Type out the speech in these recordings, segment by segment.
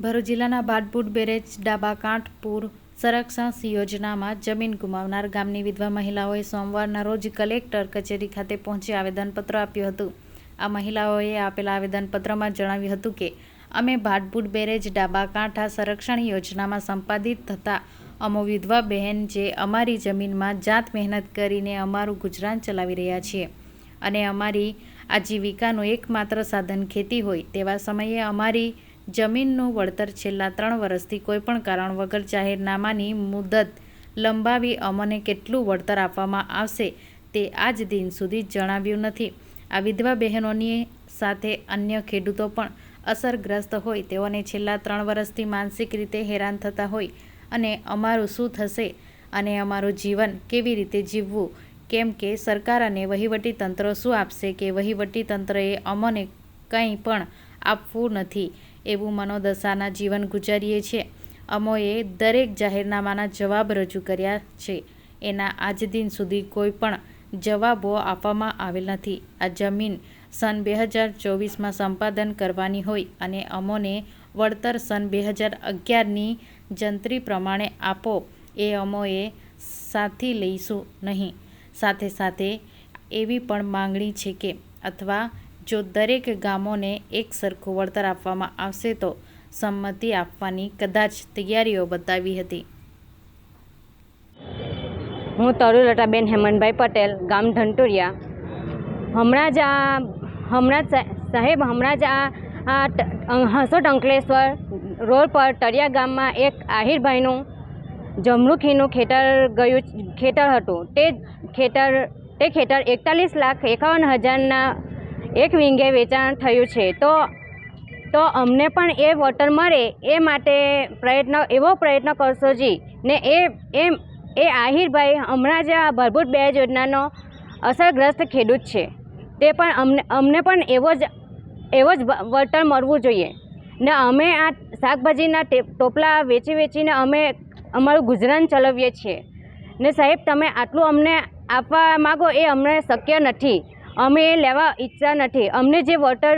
ભરૂચ જિલ્લાના ભાટભૂટ બેરેજ, ડાબા કાંઠપુર સંરક્ષણ યોજનામાં જમીન ગુમાવનાર ગામની વિધવા મહિલાઓએ સોમવારના રોજ કલેક્ટર કચેરી ખાતે પહોંચી આવેદનપત્ર આપ્યું હતું. આ મહિલાઓએ આપેલા આવેદનપત્રમાં જણાવ્યું હતું કે, અમે ભાટભૂટ બેરેજ, ડાબા કાંઠા સંરક્ષણ યોજનામાં સંપાદિત થતા અમો વિધવા બહેન જે અમારી જમીનમાં જાત મહેનત કરીને અમારું ગુજરાન ચલાવી રહ્યા છીએ અને અમારી આજીવિકાનું એકમાત્ર સાધન ખેતી હોય તેવા સમયે અમારી જમીનનું વળતર છેલ્લા ત્રણ વર્ષથી કોઈપણ કારણ વગર જાહેરનામાની મુદત લંબાવી અમને કેટલું વળતર આપવામાં આવશે તે આજ દિન સુધી જણાવ્યું નથી. આ વિધવા બહેનોની સાથે અન્ય ખેડૂતો પણ અસરગ્રસ્ત હોય તેઓને છેલ્લા ત્રણ વર્ષથી માનસિક રીતે હેરાન થતા હોય અને અમારું શું થશે અને અમારું જીવન કેવી રીતે જીવવું? કેમ કે સરકાર અને વહીવટી તંત્ર શું આપશે કે વહીવટી તંત્રએ અમને કંઈ પણ આપવું નથી. એવું મનોદશાના જીવન ગુજારીએ છીએ. અમોએ દરેક જાહેરનામાના જવાબ રજૂ કર્યા છે. એના આજ દિન સુધી કોઈ પણ જવાબો આપવામાં આવેલ નથી. આ જમીન સન બે હજાર ચોવીસમાં સંપાદન કરવાની હોય અને અમોને વળતર સન બે હજાર અગિયારની જંત્રી પ્રમાણે આપો એ અમોએ સાથી લઈશું નહીં. સાથે સાથે એવી પણ માંગણી છે કે અથવા જો દરેક ગામોને એક સરખું વળતર આપવામાં આવશે તો સંમતિ આપવાની કદાચ તૈયારીઓ બતાવી હતી. હું તરુલતાબેન હેમંતભાઈ પટેલ, ગામ ધંટુરિયા હમણાં જ આ, હમણાં સાહેબ, હમણાં જ આ હસોટ અંકલેશ્વર રોડ પર તળિયા ગામમાં એક આહિરભાઈનું જમરૂખીનું ખેતર ગયું, ખેતર હતું. તે ખેતર તે ખેતર એકતાલીસ લાખ એકાવન હજારના એક વિંગે વેચાણ થયું છે. તો તો અમને પણ એ વોટર મળે એ માટે પ્રયત્ન, એવો પ્રયત્ન કરશો જી. ને એ એમ એ આહિરભાઈ હમણાં જ આ ભરભૂત બે યોજનાનો અસરગ્રસ્ત ખેડૂત છે. તે પણ અમને અમને પણ એવો જ એવો જ વળતર મળવું જોઈએ. ને અમે આ શાકભાજીના ટોપલા વેચી વેચીને અમે અમારું ગુજરાન ચલાવીએ છીએ. ને સાહેબ, તમે આટલું અમને આપવા માગો એ અમને શક્ય નથી. અમે એ લેવા ઈચ્છતા નથી. અમને જે વળતર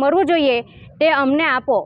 મળવું જોઈએ તે અમને આપો.